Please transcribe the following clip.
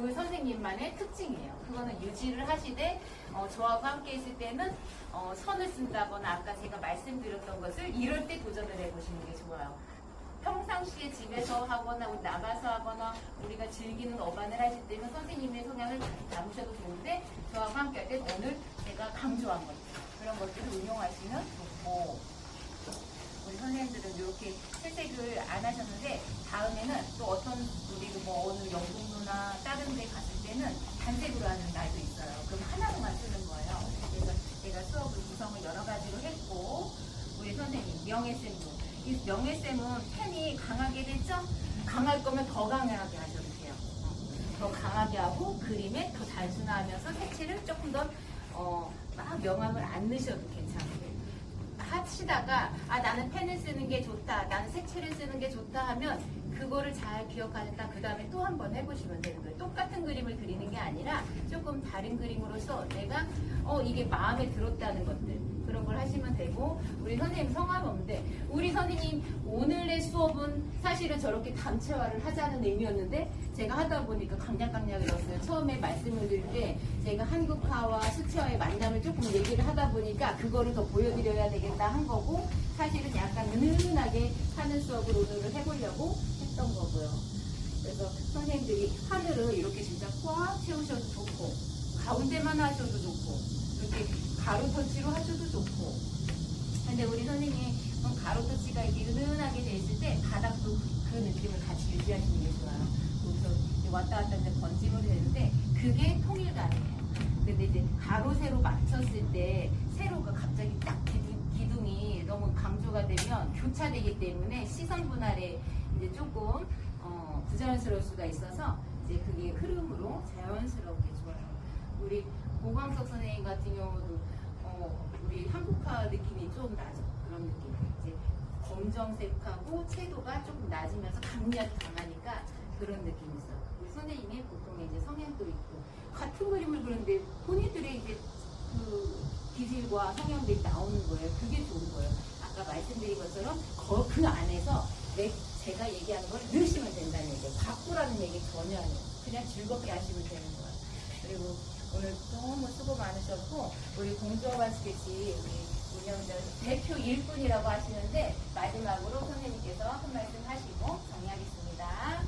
그 선생님만의 특징이에요. 그거는 유지를 하시되 어, 저하고 함께 있을 때는 어, 선을 쓴다거나 아까 제가 말씀드렸던 것을 이럴 때 도전을 해보시는 게 좋아요. 평상시에 집에서 하거나 나가서 하거나 우리가 즐기는 어반을 하실 때는 선생님의 성향을 담으셔도 좋은데 저하고 함께 할 때 오늘 제가 강조한 것 그런 것들을 응용하시면 좋고 우리 선생님들은 이렇게 채색을 안 하셨는데 다음에는 또 어떤 우리 뭐 어느 영국루나 다른 데 갔을 때는 단색으로 하는 날도 있어요. 그럼 하나로만 쓰는 거예요. 그래서 제가 수업을 구성을 여러 가지로 했고 우리 선생님 명예쌤도 이 명예쌤은 펜이 강하게 됐죠? 강할 거면 더 강하게 하셔도 돼요. 어, 더 강하게 하고 그림에 더 단순화하면서 색칠을 조금 더 어, 막 명암을 안 넣으셔도 괜찮고 하 시다가 아 나는 펜을 쓰는 게 좋다 나는 색칠을 쓰는 게 좋다 하면 그거를 잘 기억하셨다. 그 다음에 또 한 번 해보시면 되는 거예요. 똑같은 그림을 그리는 게 아니라 조금 다른 그림으로서 내가 어 이게 마음에 들었다는 것들 그런 걸 하시면 되고 우리 선생님 성함이 없는데 우리 선생님 오늘의 수업은 사실은 저렇게 단체화를 하자는 의미였는데 제가 하다 보니까 강약강약이었어요. 처음에 말씀을 드릴 때 제가 한국화와 수치화의 만남을 조금 얘기를 하다 보니까 그거를 더 보여드려야 되겠다 한 거고 사실은 약간 은은하게 하는 수업을 오늘은 해보려고 했던 거고요. 그래서 선생님들이 하늘을 이렇게 진짜 꽉 채우셔도 좋고 가운데만 하셔도 좋고 이렇게 가로 터치로 하셔도 좋고 근데 우리 선생님 가로 터치가 이렇게 은은하게 돼 있을 때 바닥도 그 느낌을 같이 유지하시는 게 좋아요. 거기서 왔다 갔다 이제 번짐을 되는데 그게 통일감이에요. 근데 이제 가로 세로 맞췄을 때 세로가 갑자기 딱 기둥, 기둥 이 너무 강조가 되면 교차되기 때문에 시선 분할에 이제 조금 어, 부자연스러울 수가 있어서 이제 그게 흐름으로 자연스럽게 좋아요. 우리 고광석 선생님 같은 경우도 어, 우리 한국화 느낌이 좀 나죠. 그런 느낌. 이제 검정색하고 채도가 조금 낮으면서 강약이 강하니까 그런 느낌이 있어요. 우리 선생님이 보통 이제 성향도 있고 같은 그림을 그리는데 본인들의 이제 그 기질과 성향들이 나오는 거예요. 그게 좋은 거예요. 아까 말씀드린 것처럼 거- 그 안에서 내, 제가 얘기하는 걸 넣으시면 된다는 얘기예요. 바꾸라는 얘기 전혀 아니에요. 그냥 즐겁게 하시면 되는 거예요. 그리고 오늘 너무 수고 많으셨고 우리 공주어반 스케치 우리 운영자 대표 일꾼이라고 하시는데 마지막으로 선생님께서 한 말씀 하시고 정리하겠습니다.